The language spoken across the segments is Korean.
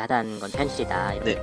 하다는 건 현실이다. 네.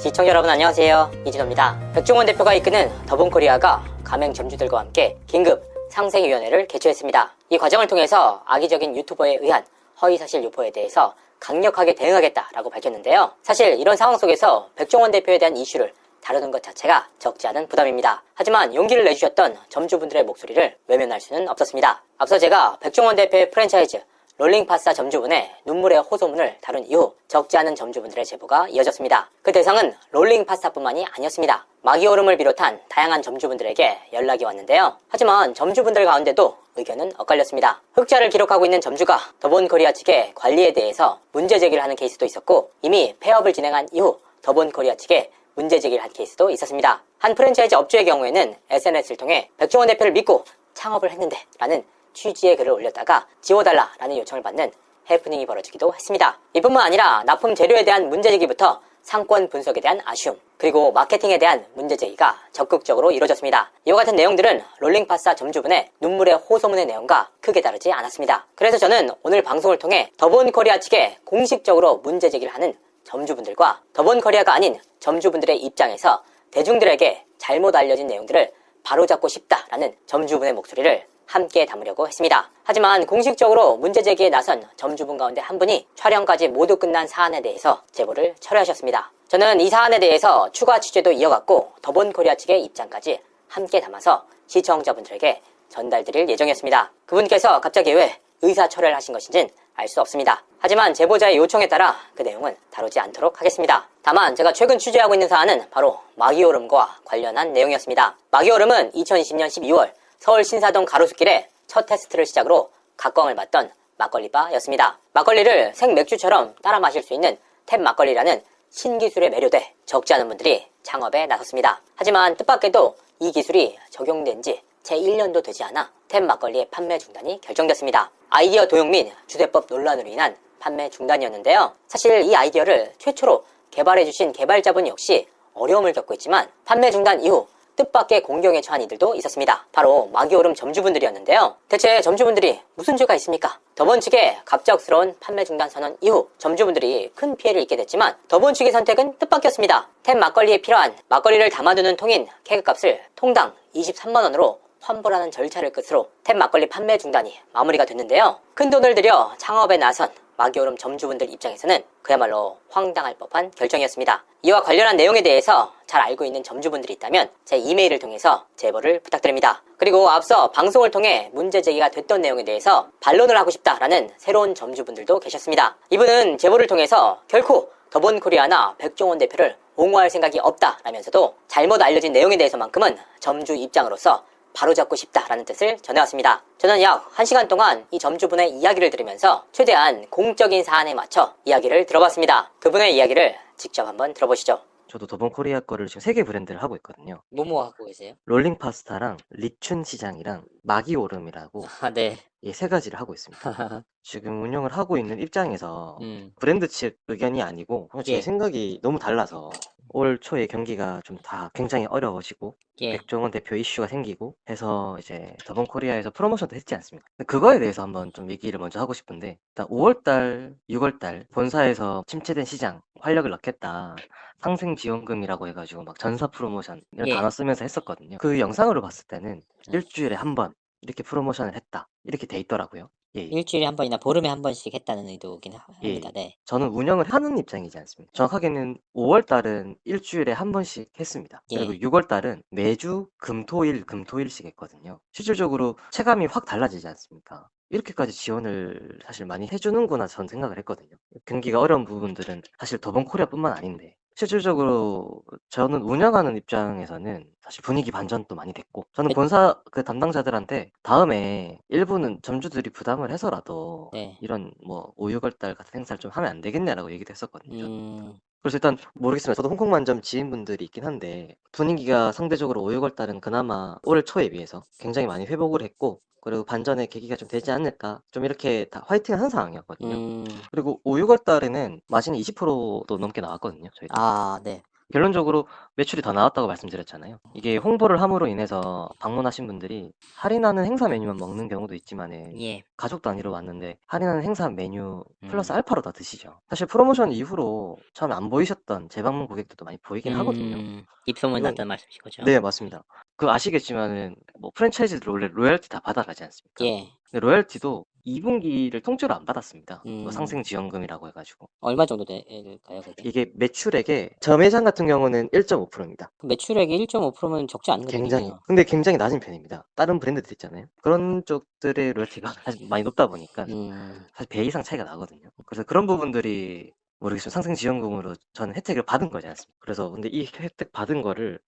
시청자 여러분 안녕하세요 이진호입니다 백종원 대표가 이끄는 더본코리아가 가맹 점주들과 함께 긴급 상생위원회를 개최했습니다 이 과정을 통해서 악의적인 유튜버에 의한 허위사실 유포에 대해서 강력하게 대응하겠다라고 밝혔는데요 사실 이런 상황 속에서 백종원 대표에 대한 이슈를 다루는 것 자체가 적지 않은 부담입니다. 하지만 용기를 내주셨던 점주분들의 목소리를 외면할 수는 없었습니다. 앞서 제가 백종원 대표의 프랜차이즈 롤링파스타 점주분의 눈물의 호소문을 다룬 이후 적지 않은 점주분들의 제보가 이어졌습니다. 그 대상은 롤링파스타뿐만이 아니었습니다. 마기오름을 비롯한 다양한 점주분들에게 연락이 왔는데요. 하지만 점주분들 가운데도 의견은 엇갈렸습니다. 흑자를 기록하고 있는 점주가 더본코리아 측의 관리에 대해서 문제 제기를 하는 케이스도 있었고 이미 폐업을 진행한 이후 더본코리아 측에 문제 제기를 한 케이스도 있었습니다. 한 프랜차이즈 업주의 경우에는 SNS를 통해 백종원 대표를 믿고 창업을 했는데 라는 취지의 글을 올렸다가 지워달라라는 요청을 받는 해프닝이 벌어지기도 했습니다. 이뿐만 아니라 납품 재료에 대한 문제 제기부터 상권 분석에 대한 아쉬움, 그리고 마케팅에 대한 문제 제기가 적극적으로 이루어졌습니다. 이와 같은 내용들은 롤링파스타 점주분의 눈물의 호소문의 내용과 크게 다르지 않았습니다. 그래서 저는 오늘 방송을 통해 더본 코리아 측에 공식적으로 문제 제기를 하는 점주분들과 더본코리아가 아닌 점주분들의 입장에서 대중들에게 잘못 알려진 내용들을 바로잡고 싶다라는 점주분의 목소리를 함께 담으려고 했습니다. 하지만 공식적으로 문제 제기에 나선 점주분 가운데 한 분이 촬영까지 모두 끝난 사안에 대해서 제보를 철회하셨습니다. 저는 이 사안에 대해서 추가 취재도 이어갔고 더본 코리아 측의 입장까지 함께 담아서 시청자분들에게 전달드릴 예정이었습니다. 그분께서 갑자기 왜 의사 철회를 하신 것인진 알 수 없습니다. 하지만 제보자의 요청에 따라 그 내용은 다루지 않도록 하겠습니다. 다만 제가 최근 취재하고 있는 사안은 바로 마기오름과 관련한 내용이었습니다. 마기오름은 2020년 12월 서울 신사동 가로수길에 첫 테스트를 시작으로 각광을 받던 막걸리바였습니다. 막걸리를 생맥주처럼 따라 마실 수 있는 탭 막걸리라는 신기술에 매료돼 적지 않은 분들이 창업에 나섰습니다. 하지만 뜻밖에도 이 기술이 적용된 지채 1년도 되지 않아 탭 막걸리의 판매 중단이 결정됐습니다. 아이디어 도용 및 주대법 논란으로 인한 판매 중단이었는데요. 사실 이 아이디어를 최초로 개발해주신 개발자분 역시 어려움을 겪고 있지만 판매 중단 이후 뜻밖의 공경에 처한 이들도 있었습니다. 바로 마기오름 점주분들이었는데요. 대체 점주분들이 무슨 죄가 있습니까? 더본 측의 갑작스러운 판매 중단 선언 이후 점주분들이 큰 피해를 입게 됐지만 더본 측의 선택은 뜻밖이었습니다. 템 막걸리에 필요한 막걸리를 담아두는 통인 케이크값을 통당 23만원으로 환불하는 절차를 끝으로 템 막걸리 판매 중단이 마무리가 됐는데요. 큰 돈을 들여 창업에 나선 마기오름 점주분들 입장에서는 그야말로 황당할 법한 결정이었습니다. 이와 관련한 내용에 대해서 잘 알고 있는 점주분들이 있다면 제 이메일을 통해서 제보를 부탁드립니다. 그리고 앞서 방송을 통해 문제 제기가 됐던 내용에 대해서 반론을 하고 싶다라는 새로운 점주분들도 계셨습니다. 이분은 제보를 통해서 결코 더본 코리아나 백종원 대표를 옹호할 생각이 없다라면서도 잘못 알려진 내용에 대해서만큼은 점주 입장으로서 바로잡고 싶다라는 뜻을 전해왔습니다. 저는 약 1시간 동안 이 점주분의 이야기를 들으면서 최대한 공적인 사안에 맞춰 이야기를 들어봤습니다. 그분의 이야기를 직접 한번 들어보시죠. 저도 더본 코리아 거를 지금 세 개 브랜드를 하고 있거든요. 뭐뭐 하고 계세요? 롤링 파스타랑 리춘 시장이랑 마기 오름이라고 아, 네. 이세 가지를 하고 있습니다. 지금 운영을 하고 있는 입장에서 음, 브랜드 측 의견이 아니고 그냥 제 예. 생각이 너무 달라서 올 초에 경기가 좀 다 굉장히 어려워지고 예. 백종원 대표 이슈가 생기고 해서 이제 더본 코리아에서 프로모션도 했지 않습니까? 그거에 대해서 한번 좀 얘기를 먼저 하고 싶은데 일단 5월달, 6월달 본사에서 침체된 시장 활력을 넣겠다. 상생 지원금이라고 해가지고 막 전사 프로모션 이런 예. 단어 쓰면서 했었거든요. 그 영상으로 봤을 때는 음. 일주일에 한 번 이렇게 프로모션을 했다. 이렇게 돼 있더라고요. 예. 일주일에 한 번이나 보름에 한 번씩 했다는 의도긴 하- 예. 합니다. 네. 저는 운영을 하는 입장이지 않습니까? 정확하게는 5월 달은 일주일에 한 번씩 했습니다. 예. 그리고 6월 달은 매주 금토일 금토일씩 했거든요. 실질적으로 체감이 확 달라지지 않습니까? 이렇게까지 지원을 사실 많이 해주는구나 저는 생각을 했거든요. 경기가 어려운 부분들은 사실 더본 코리아뿐만 아닌데 실질적으로 저는 운영하는 입장에서는 사실 분위기 반전도 많이 됐고 저는 네. 본사 그 담당자들한테 다음에 일부는 점주들이 부담을 해서라도 네. 이런 뭐 5, 6월 달 같은 행사를 좀 하면 안 되겠냐라고 얘기도 했었거든요. 음, 그래서 일단 모르겠습니다. 저도 홍콩 만점 지인분들이 있긴 한데 분위기가 상대적으로 5, 6월 달은 그나마 올 초에 비해서 굉장히 많이 회복을 했고 그리고 반전의 계기가 좀 되지 않을까 좀 이렇게 다 화이팅 한 상황이었거든요. 음, 그리고 5, 6월 달에는 마진이 20%도 넘게 나왔거든요. 저희 아, 네. 결론적으로 매출이 더 나왔다고 말씀드렸잖아요. 이게 홍보를 함으로 인해서 방문하신 분들이 할인하는 행사 메뉴만 먹는 경우도 있지만은 예. 가족 단위로 왔는데 할인하는 행사 메뉴 플러스 음. 알파로 다 드시죠. 사실 프로모션 이후로 처음에 안 보이셨던 재방문 고객들도 많이 보이긴 하거든요. 음, 입소문 이건- 났다는 말씀이신 거죠? 네, 맞습니다. 그 아시겠지만은 뭐 프랜차이즈들 원래 로열티 다 받아가지 않습니까? 예. 근데 로열티도 2분기를 통째로 안 받았습니다. 뭐 음. 상생 지원금이라고 해가지고 얼마 정도 될까요, 그게? 이게 매출액의 저매장 같은 경우는 1.5%입니다. 그 매출액이 1.5%면 적지 않은 굉장히 거잖아요. 근데 굉장히 낮은 편입니다. 다른 브랜드들 있잖아요. 그런 쪽들의 로열티가 사실 많이 높다 보니까 음, 사실 배 이상 차이가 나거든요. 그래서 그런 부분들이 모르겠어요. 상생 지원금으로 저는 혜택을 받은 거지 않습니까? 그래서 근데 이 혜택 받은 거를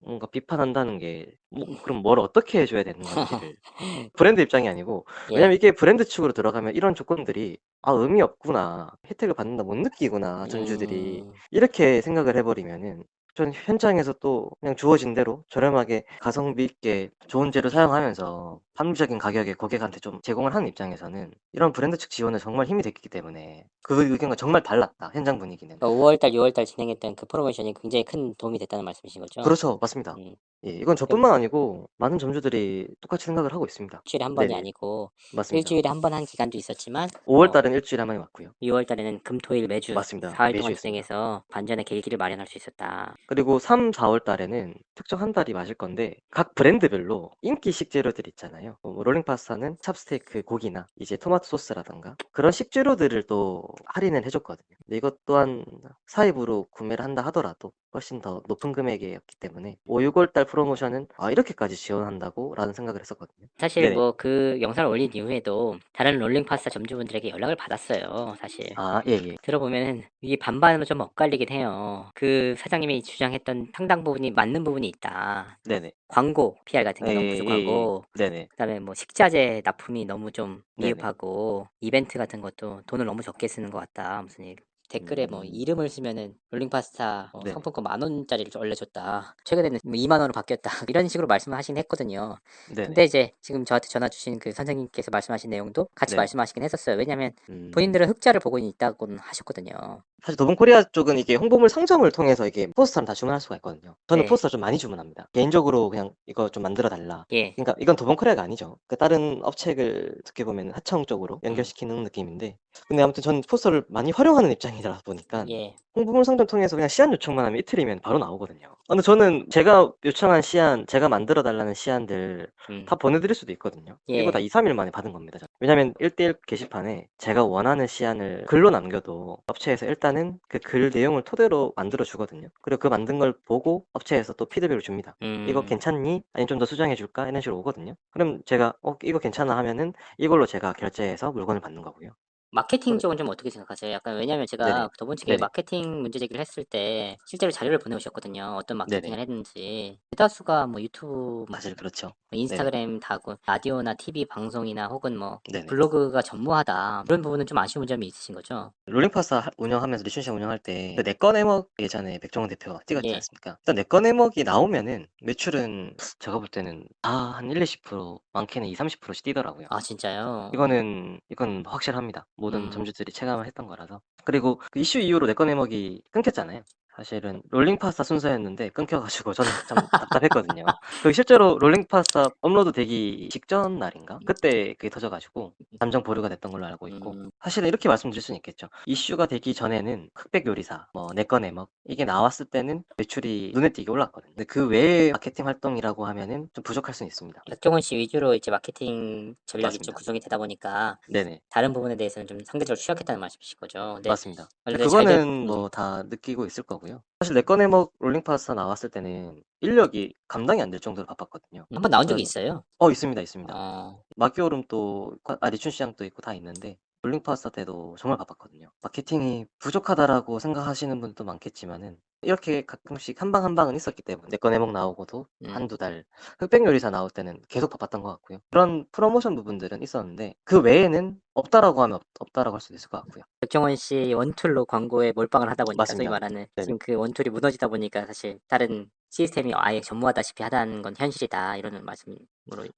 뭔가 비판한다는 게 뭐, 그럼 뭘 어떻게 해 줘야 되는 건지를 브랜드 입장이 아니고 예. 왜냐면 이게 브랜드 측으로 들어가면 이런 조건들이 아 의미 없구나 혜택을 받는다 못 느끼구나 전주들이 음, 이렇게 생각을 해 버리면은 전 현장에서 또 그냥 주어진 대로 저렴하게 가성비 있게 좋은 재료 사용하면서 합리적인 가격에 고객한테 좀 제공을 하는 입장에서는 이런 브랜드 측 지원은 정말 힘이 됐기 때문에 그 의견과 정말 달랐다 현장 분위기는 그러니까 5월달, 6월달 진행했던 그 프로모션이 굉장히 큰 도움이 됐다는 말씀이신 거죠? 그렇죠 맞습니다 음, 예, 이건 저뿐만 아니고 많은 점주들이 똑같이 생각을 하고 있습니다 일주일에 한 번이 네네. 아니고 맞습니다 일주일에 한 번 한 기간도 있었지만 5월 어, 달은 일주일에 한 번에 왔고요 6월 달에는 금토일 매주 맞습니다. 4일 매주 동안. 진행해서 반전의 계기를 마련할 수 있었다. 그리고 3, 4월 달에는 특정 한 달이 맞을 건데 각 브랜드별로 인기 식재료들 있잖아요. 뭐 롤링 파스타는 찹스테이크 고기나 이제 토마토 소스라던가 그런 식재료들을 또 할인을 해줬거든요. 근데 이것 또한 사입으로 구매를 한다 하더라도 훨씬 더 높은 금액이었기 때문에 5, 6월 달 프로모션은 아 이렇게까지 지원한다고 라는 생각을 했었거든요. 사실 네네. 뭐 그 영상을 올린 이후에도 다른 롤링 파스타 점주분들에게 연락을 받았어요. 사실. 아, 예, 예. 들어보면은 이게 반반은 좀 엇갈리긴 해요. 그 사장님이 주장했던 상당 부분이 맞는 부분이 있다. 네네. 광고 PR 같은 게 너무 예, 예, 예, 예. 부족하고 네네. 그다음에 뭐 식자재 납품이 너무 좀 네네. 미흡하고 이벤트 같은 것도 돈을 너무 적게 쓰는 것 같다. 무슨 일. 댓글에 뭐 음. 이름을 쓰면은 롤링 파스타 어, 네. 상품권 만 원짜리를 좀 올려줬다. 최근에는 뭐 2만 원으로 바뀌었다. 이런 식으로 말씀을 하긴 했거든요. 네네. 근데 이제 지금 저한테 전화 주신 그 선생님께서 말씀하신 내용도 같이 네. 말씀하시긴 했었어요. 왜냐하면 음. 본인들은 흑자를 보고 있다고는 하셨거든요. 사실 더본 코리아 쪽은 이게 홍보물 상점을 통해서 이게 포스터를 다 주문할 수가 있거든요. 저는 네. 포스터 좀 많이 주문합니다. 개인적으로 그냥 이거 좀 만들어 달라. 예. 그러니까 이건 더본 코리아가 아니죠. 그 다른 업체를 어떻게 보면 하청 쪽으로 연결시키는 느낌인데, 근데 아무튼 저는 포스터를 많이 활용하는 입장이다 보니까 예. 홍보물 상점 통해서 그냥 시안 요청만 하면 이틀이면 바로 나오거든요. 아, 근데 저는 제가 요청한 시안, 제가 만들어 달라는 시안들 음. 다 보내드릴 수도 있거든요. 예. 이거 다 2, 3일 만에 받은 겁니다. 저는. 왜냐면 1대1 게시판에 제가 원하는 시안을 글로 남겨도 업체에서 일단 은 그 글 내용을 토대로 만들어 주거든요. 그리고 그 만든 걸 보고 업체에서 또 피드백을 줍니다. 음. 이거 괜찮니? 아니면 좀 더 수정해 줄까? 이런 식으로 오거든요. 그럼 제가 어 이거 괜찮아 하면은 이걸로 제가 결제해서 물건을 받는 거고요. 마케팅 쪽은 좀 어떻게 생각하세요? 약간 왜냐면 제가 네네. 저번 주에 네네. 마케팅 문제 제기를 했을 때 실제로 자료를 보내오셨거든요. 어떤 마케팅을 네네. 했는지. 대다수가 뭐 유튜브, 뭐 사실 그렇죠. 인스타그램 다고 라디오나 TV 방송이나 혹은 뭐 네네. 블로그가 전무하다. 그런 부분은 좀 아쉬운 점이 있으신 거죠? 롤링파스타 하- 운영하면서 리춘시장 운영할 때그 내꺼 내먹 예전에 백종원 대표가 찍었지 예. 않습니까? 일단 내꺼 내먹이 나오면은 매출은 제가 볼 때는 아한 1, 20% 많게는 2, 30%씩 뛰더라고요. 아 진짜요? 이거는 이건 확실합니다. 모든 음. 점주들이 체감을 했던 거라서. 그리고 그 이슈 이후로 내 꺼 내먹이 끊겼잖아요. 사실은 롤링 파스타 순서였는데 끊겨가지고 저는 참 답답했거든요. 그 실제로 롤링 파스타 업로드 되기 직전 날인가? 그때 그게 터져가지고 잠정 보류가 됐던 걸로 알고 있고 음. 사실은 이렇게 말씀드릴 수는 있겠죠. 이슈가 되기 전에는 흑백 요리사, 뭐 내꺼 내먹 이게 나왔을 때는 매출이 눈에 띄게 올랐거든요. 근데 그 외의 마케팅 활동이라고 하면은 좀 부족할 수는 있습니다. 백종원 씨 위주로 이제 마케팅 전략이 좀 맞습니다. 구성이 되다 보니까 네네 다른 부분에 대해서는 좀 상대적으로 취약했다는 말씀이신 거죠. 근데 맞습니다. 그거는 음. 뭐다 느끼고 있을 거고 요. 사실 내 꺼 내 먹 롤링 파스타 나왔을 때는 인력이 감당이 안 될 정도로 바빴거든요. 한 번 나온 적이 그래서- 있어요. 어 있습니다, 있습니다. 어, 마기오름 또 아, 리춘 시장도 있고 다 있는데 롤링 파스타 때도 정말 바빴거든요. 마케팅이 부족하다라고 생각하시는 분도 많겠지만은 이렇게 가끔씩 한 방 한 방은 있었기 때문에 내꺼 내먹 나오고도 음. 한두 달 흑백 요리사 나올 때는 계속 바빴던 것 같고요. 그런 프로모션 부분들은 있었는데 그 외에는 없다라고 하면 없, 없다라고 할 수도 있을 것 같고요. 백종원 씨 원툴로 광고에 몰빵을 하다 보니까 소위 맞습니다. 말하는 네네. 지금 그 원툴이 무너지다 보니까 사실 다른 시스템이 아예 전무하다시피 하다는 건 현실이다 이런 말씀으로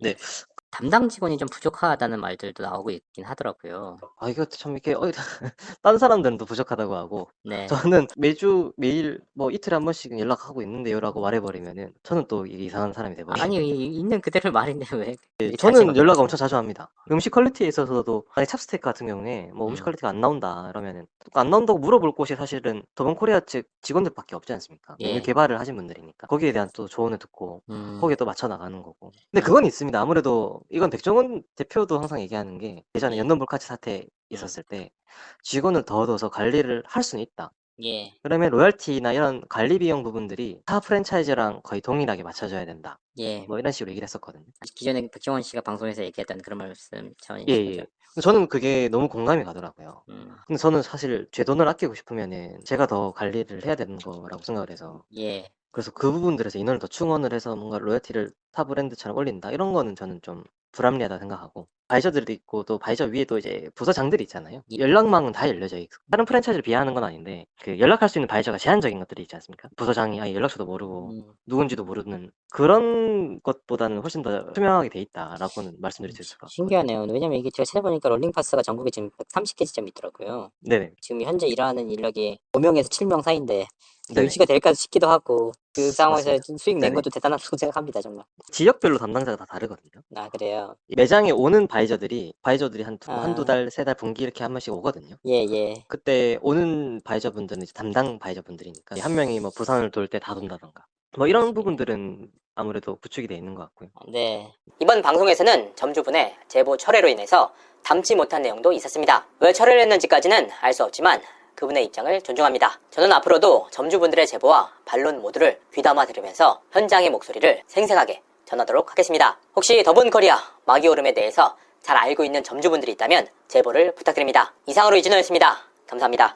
네. 담당 직원이 좀 부족하다는 말들도 나오고 있긴 하더라고요. 아, 이거 참 이렇게, 어, 다른 사람들은 또 부족하다고 하고, 네. 저는 매주, 매일, 뭐 이틀에 한 번씩은 연락하고 있는데요라고 말해버리면은, 저는 또 이게 이상한 사람이 돼버려요. 아니, 이- 있는 그대로 말인데 왜? 예, 이렇게 저는 연락? 엄청 자주 합니다. 음식 퀄리티에 있어서도 만약 찹스테이크 같은 경우에 뭐 음식 음. 퀄리티가 안 나온다 이러면은 안 나온다고 물어볼 곳이 사실은 더본 코리아 측 직원들밖에 없지 않습니까? 예. 메뉴 개발을 하신 분들이니까 거기에 대한 또 조언을 듣고 음, 거기에 또 맞춰 나가는 거고. 근데 그건 있습니다. 아무래도 이건 백종원 대표도 항상 얘기하는 게 예전에 예. 연돈볼카치 사태 있었을 때 직원을 더 얻어서 관리를 할 수는 있다. 예, 그러면 로열티나 이런 관리 비용 부분들이 타 프랜차이즈랑 거의 동일하게 맞춰줘야 된다. 예. 뭐 이런 식으로 얘기를 했었거든요. 기존에 백종원 씨가 방송에서 얘기했던 그런 말씀 차원이신 예? 예. 저는 그게 너무 공감이 가더라고요. 음, 근데 저는 사실 제 돈을 아끼고 싶으면은 제가 더 관리를 해야 되는 거라고 생각을 해서 예, 그래서 그 부분들에서 인원을 더 충원을 해서 뭔가 로열티를 타 브랜드처럼 올린다 이런 거는 저는 좀 불합리하다 생각하고 바이저들도 있고 또 바이저 위에 또 이제 부서장들이 있잖아요 예. 연락망은 다 열려져 있고 다른 프랜차이즈를 비하하는 건 아닌데 그 연락할 수 있는 바이저가 제한적인 것들이 있지 않습니까 부서장이 아예 연락처도 모르고 음, 누군지도 모르는 그런 것보다는 훨씬 더 투명하게 돼 있다라고는 말씀드릴 수 있을 것 같아요 신기하네요. 왜냐면 이게 제가 찾아보니까 롤링파스가 전국에 지금 130개 지점이 있더라고요. 네네 지금 현재 일하는 인력이 5명에서 7명 사이인데 네네. 유지가 될까 싶기도 하고 그 상황에서. 수익 낸 네네. 것도 대단하다고 생각합니다 정말. 지역별로 담당자가 다 다르거든요 아 그래요. 매장에 오는 바이저들이 바이저들이 한 두, 아. 한두 달, 세 달 분기 이렇게 한 번씩 오거든요. 예 예. 그때 오는 바이저 분들은 이제 담당 바이저 분들이니까 한 명이 뭐 부산을 돌 때 다 돈다던가 뭐 이런 부분들은 아무래도 구축이 돼 있는 것 같고요. 네. 이번 방송에서는 점주분의 제보 철회로 인해서 담지 못한 내용도 있었습니다. 왜 철회를 했는지까지는 알 수 없지만 그분의 입장을 존중합니다. 저는 앞으로도 점주분들의 제보와 반론 모두를 귀담아 들으면서 현장의 목소리를 생생하게 전하도록 하겠습니다. 혹시 더본 코리아 마기오름에 대해서 잘 알고 있는 점주분들이 있다면 제보를 부탁드립니다. 이상으로 이진호였습니다. 감사합니다.